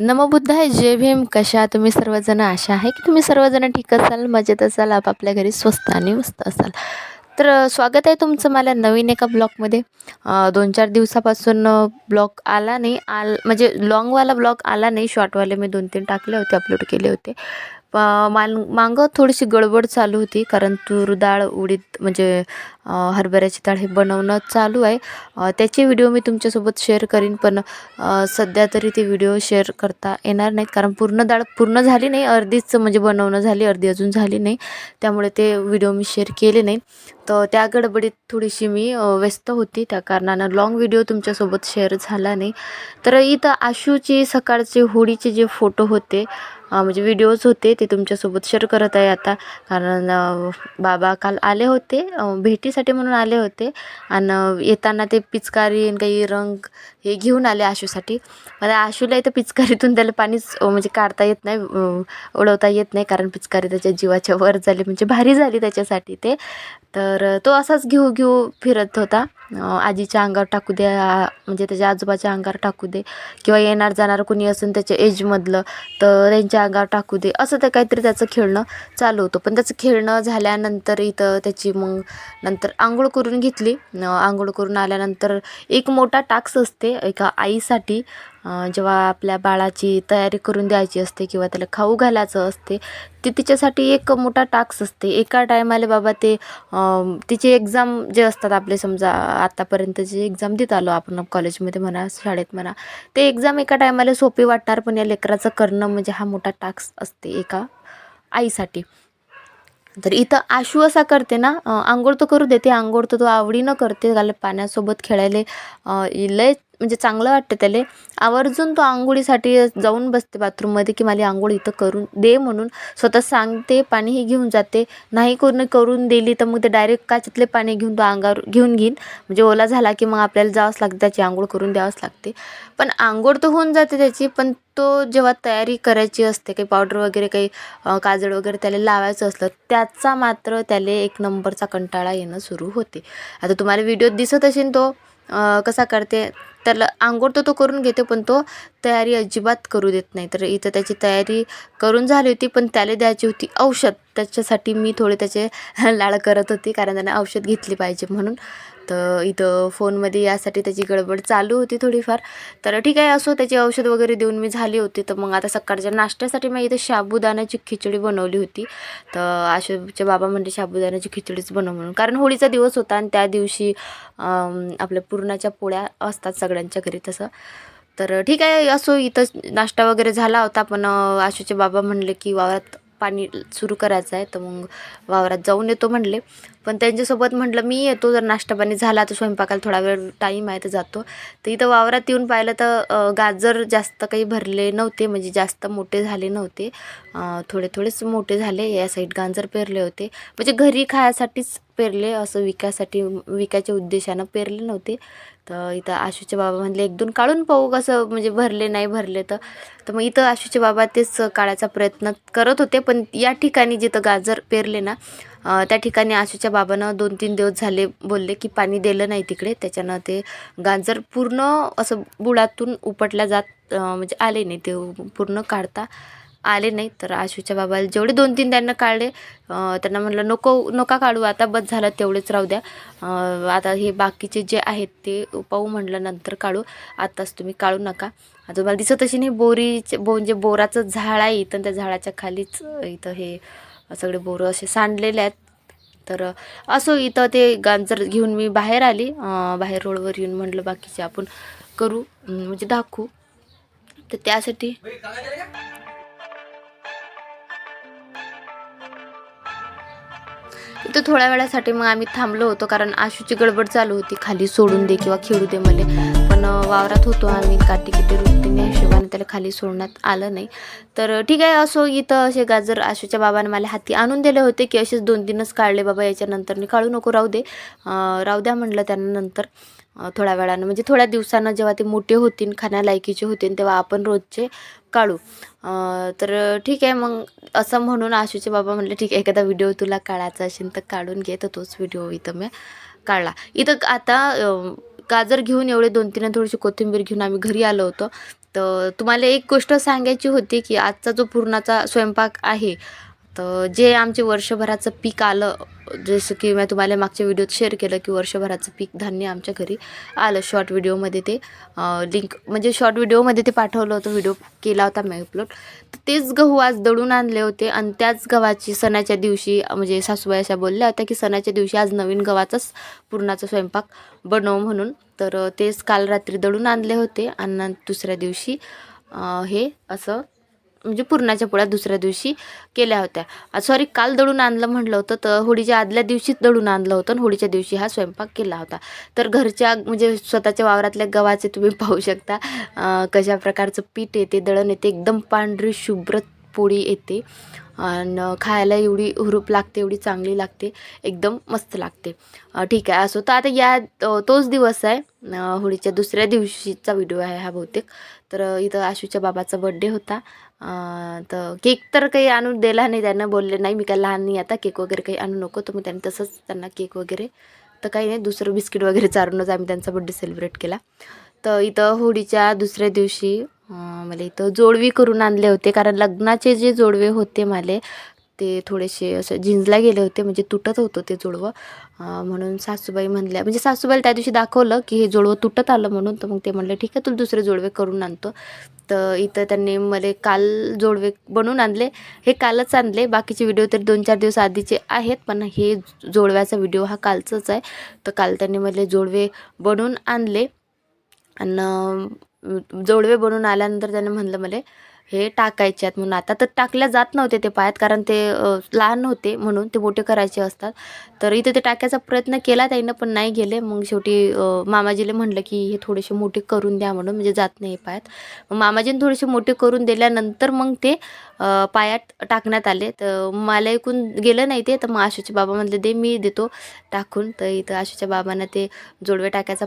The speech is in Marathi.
नमोबुद्धाय जय भीम. कशा तुम्ही सर्वजण आशा आहे की तुम्ही सर्वजण ठीक असाल मजेत असाल आपापल्या घरी स्वस्त आणि मस्त असाल. तर स्वागत आहे तुमचं मला नवीन एका ब्लॉगमध्ये. दोन चार दिवसापासून ब्लॉग आला नाही. आल म्हणजे लॉंगवाला ब्लॉग आला नाही. शॉर्टवाले मी दोन तीन टाकले होते अपलोड केले होते. प मान मागं थोडीशी गडबड चालू होती कारण तूर डाळ उडीद म्हणजे हरभऱ्याची डाळ हे बनवणं चालू आहे. त्याचे व्हिडिओ मी तुमच्यासोबत शेअर करीन पण सध्या तरी ते व्हिडिओ शेअर करता येणार नाहीत कारण पूर्ण डाळ पूर्ण झाली नाही अर्धीच म्हणजे बनवणं झाली अर्धी अजून झाली नाही. त्यामुळे ते व्हिडिओ मी शेअर केले नाही तर त्या गडबडीत थोडीशी मी व्यस्त होती. त्या कारणानं लॉंग व्हिडिओ तुमच्यासोबत शेअर झाला नाही. तर इथं आशूची सकाळचे होळीचे जे फोटो होते म्हणजे व्हिडिओज होते ते तुमच्यासोबत शेअर करत आहे आता. कारण बाबा काल आले होते भेटीसाठी म्हणून आले होते. आणि येताना ते पिचकारी आणि काही रंग हे घेऊन आले आशूसाठी. मला आशूला इथं पिचकारीतून त्याला पाणीच म्हणजे काढता येत नाही उडवता येत नाही. कारण पिचकारी त्याच्या जीवाच्या वर झाली म्हणजे भारी झाली त्याच्यासाठी ते. तर तर तो असाच घेऊ घेऊ फिरत होता. आजीच्या अंगावर टाकू दे म्हणजे त्याच्या आजोबाच्या अंगावर टाकू दे किंवा येणार जाणार कोणी असून त्याच्या एजमधलं तर त्यांच्या अंगावर टाकू दे. असं ते काहीतरी त्याचं खेळणं चालू होतं. पण त्याचं खेळणं झाल्यानंतर इथं त्याची मग नंतर आंघोळ करून घेतली. आंघोळ करून आल्यानंतर एक मोठा टाक्स असते एका आईसाठी जेव्हा आपल्या बाळाची तयारी करून द्यायची असते किंवा त्याला खाऊ घालायचं असते ते तिच्यासाठी एक मोठा टास्क असते. एका टायमाला बाबा ते तिचे एक्झाम जे असतात आपले समजा आत्तापर्यंत जे एक्झाम देत आलो आपण कॉलेजमध्ये म्हणा शाळेत म्हणा ते एक्झाम एका टायमाला सोपी वाटणार पण या लेकराचं करणं म्हणजे हा मोठा टास्क असते एका आईसाठी. तर इथं आशू असा करते ना आंघोळ तर करू देते आंघोळ तर तो आवडीनं करते त्याला पाण्यासोबत खेळायला लय म्हणजे चांगलं वाटतं त्याला. आवर्जून तो आंघोळीसाठी जाऊन बसते बाथरूममध्ये की मला आंघोळ इथं करून दे म्हणून. स्वतः सांगते पाणीही घेऊन जाते. नाही करून करून दिली तर मग ते डायरेक्ट काचेतले पाणी घेऊन तो अंगावर घेऊन घेईन. म्हणजे ओला झाला की मग आपल्याला जावंच लागते त्याची आंघोळ करून द्यावंच लागते. पण आंघोळ तर होऊन जाते त्याची पण तो जेव्हा तयारी करायची असते काही पावडर वगैरे काही काजळ वगैरे त्याला लावायचं असलं त्याचा मात्र त्याला एक नंबरचा कंटाळा येणं सुरू होते. आता तुम्हाला व्हिडिओत दिसत असेल तो कसा करते त्याला आंघोळ तर तो करून घेते पण तो तयारी अजिबात करू देत नाही. तर इथं त्याची तयारी करून झाली होती पण त्याला द्यायची होती औषध. त्याच्यासाठी मी थोडे त्याचे लाळ करत होती कारण त्याने औषध घेतली पाहिजे म्हणून. तर इथं फोनमध्ये यासाठी त्याची गडबड चालू होती थोडीफार. तर ठीक आहे असो त्याची औषध वगैरे देऊन मी झाली होती. तर मग आता सकाळच्या नाश्त्यासाठी मी इथं साबुदाण्याची खिचडी बनवली होती. तर आशूचे बाबा म्हणले साबुदाण्याची खिचडीच बनव म्हणून. कारण होळीचा दिवस होता आणि त्या दिवशी आपल्या पुरणाच्या पोळ्या असतात सगळ्यांच्या घरी तसं. तर ठीक आहे असो इथं नाश्ता वगैरे झाला होता. पण आशूचे बाबा म्हणले की वावरात पाणी सुरू करायचं आहे तर मग वावरात जाऊन येतो म्हणले. पण त्यांच्यासोबत म्हटलं मी येतो जर नाश्ता पाणी झाला तर स्वयंपाकाला थोडा वेळ टाईम आहे तर जातो. तर इथं वावरात येऊन पाहिलं तर गाजर जास्त काही भरले नव्हते म्हणजे जास्त मोठे झाले नव्हते. थोडे थोडेच मोठे झाले या साईड गाजर पेरले होते. म्हणजे घरी खायासाठीच पेरले असं विकायसाठी विकायच्या उद्देशानं पेरले नव्हते. तर इथं आशूचे बाबा म्हणले एक दोन काढून पाहू कसं म्हणजे भरले नाही भरले तर. तर मग इथं आशूचे बाबा तेच काढायचा प्रयत्न करत होते पण या ठिकाणी जिथं गाजर पेरले ना त्या ठिकाणी आशूच्या बाबांना दोन तीन दिवस झाले बोलले की पाणी दिलं नाही तिकडे त्याच्यानं ते गाजर पूर्ण असं बुडातून उपटल्या जात म्हणजे आले नाही ते पूर्ण काढता. आले नाही तर आशूच्या बाबाला जेवढे दोन तीन त्यांना काढले त्यांना म्हटलं नको नका काढू आता बस झालं तेवढेच राहू द्या. आता हे बाकीचे जे आहेत ते पाहू म्हटलं नंतर काढू. आताच तुम्ही काढू नका. आता मला दिसत अशी नाही बोरीचे बो म्हणजे बोराचं झाड आहे इथं त्या झाडाच्या खालीच इथं हे सगळे बोरं असे सांडलेले आहेत. तर असो इथं ते गांजर घेऊन मी बाहेर आली. बाहेर रोडवर येऊन म्हटलं बाकीचे आपण करू म्हणजे दाखवू. तर त्यासाठी इथं थोड्या वेळासाठी मग आम्ही थांबलो होतो कारण आशूची गडबड चालू होती. खाली सोडून दे किंवा खेळू दे मले. पण वावरात होतो आम्ही. काटी किती रुटीने हिशोबाने त्याला खाली सोडण्यात आलं नाही. तर ठीक आहे असो इथं असे गाजर आशूच्या बाबाने मला हाती आणून दिले होते की असेच दोन तीनच काढले बाबा. याच्यानंतर मी काढू नको राहू दे. राहू द्या म्हटलं त्यांना नंतर. थोड्या वेळानं. म्हणजे थोड्या दिवसानं जेव्हा ते मोठे होतील खाण्यालायकीचे होतील तेव्हा आपण रोजचे काढू. तर ठीक आहे मग असं म्हणून आशूचे बाबा म्हणले ठीक आहे एखादा व्हिडिओ तुला काढायचा असेल तर काढून घे तर तोच व्हिडिओ इथं मी काढला. इथं आता गाजर घेऊन एवढे दोन तीन थोडीशी कोथिंबीर घेऊन आम्ही घरी आलो होतो. तर तुम्हाला एक गोष्ट सांगायची होती की आजचा जो पुरणाचा स्वयंपाक आहे तर जे आमचे वर्षभराचं पीक आलं जसं की मी तुम्हाला मागच्या व्हिडिओत शेअर केलं की वर्षभराचं पीक धान्य आमच्या घरी आलं शॉर्ट व्हिडिओमध्ये ते. लिंक म्हणजे शॉर्ट व्हिडिओमध्ये ते पाठवलं होतं व्हिडिओ केला होता मी अपलोड तर तेच गहू आज दळून आणले होते आणि त्याच गव्हाची सणाच्या दिवशी म्हणजे सासूबाई अशा बोलल्या होत्या की सणाच्या दिवशी आज नवीन गव्हाचाच पुरणाचा स्वयंपाक बनव म्हणून. तर तेच काल रात्री दळून आणले होते आणि दुसऱ्या दिवशी हे असं म्हणजे पुरणाच्या पोळ्या दुसऱ्या दिवशी केल्या होत्या. सॉरी काल दळून आणलं म्हटलं होतं तर होळीच्या आदल्या दिवशीच दळून आणलं होतं आणि होळीच्या दिवशी हा स्वयंपाक केला होता. तर घरच्या म्हणजे स्वतःच्या वावरातल्या गव्हाचे तुम्ही पाहू शकता कशा प्रकारचं पीठ येते दळण येते एकदम पांढरी शुभ्र पोळी येते. आणि खायला एवढी हुरूप लागते एवढी चांगली लागते एकदम मस्त लागते. ठीक आहे असो तर आता या तोच दिवस आहे. होळीच्या दुसऱ्या दिवशीचा व्हिडिओ आहे हा बहुतेक. तर इथं आशूच्या बाबाचा बड्डे होता. तर केक तर काही आणून दिला नाही त्यांना बोलले नाही मी काय लहान नाही आता केक वगैरे काही आणू नको. तर मग त्यांनी तसंच त्यांना केक वगैरे. तर काही नाही दुसरं बिस्किट वगैरे चारूनच आम्ही त्यांचा बड्डे सेलिब्रेट केला. तर इथं होळीच्या दुसऱ्या दिवशी मला इथं जोडवी करून आणले होते कारण लग्नाचे जे जोडवे होते माले ते थोडेसे असं झिंजला गेले होते म्हणजे तुटत होतं ते जोडवं म्हणून सासूबाई म्हणल्या म्हणजे सासूबाईला त्या दिवशी दाखवलं की हे जोडवं तुटत आलं म्हणून तर मग ते म्हणले ठीक आहे तुला दुसरे जोडवे करून आणतो. तर इथं त्यांनी मला काल जोडवे बनवून आणले. हे कालच आणले बाकीचे व्हिडिओ तर दोन चार दिवस आधीचे आहेत पण हे जोडव्याचा व्हिडिओ हा कालचाच आहे. तर काल त्यांनी मला जोडवे बनवून आणले. आणि जोडवे बनवून आल्यानंतर त्याने म्हणलं मला हे टाकायचे आहेत म्हणून. आता तर टाकल्या जात नव्हते ते पायात कारण ते लहान होते म्हणून ते मोठे करायचे असतात. तर इथे ते टाकायचा प्रयत्न केला त्यानं पण नाही गेले. मग शेवटी मामाजीला म्हणलं की हे थोडेसे मोठे करून द्या म्हणून म्हणजे जात नाही पायात. मग मामाजीने थोडेसे मोठे करून दिल्यानंतर मग ते पायात टाकण्यात आले. तर मला ऐकून गेलं नाही ते. तर मग आशूचे बाबा म्हणले दे मी देतो टाकून. तर इथं आशूच्या बाबांना ते जोडवे टाकायचा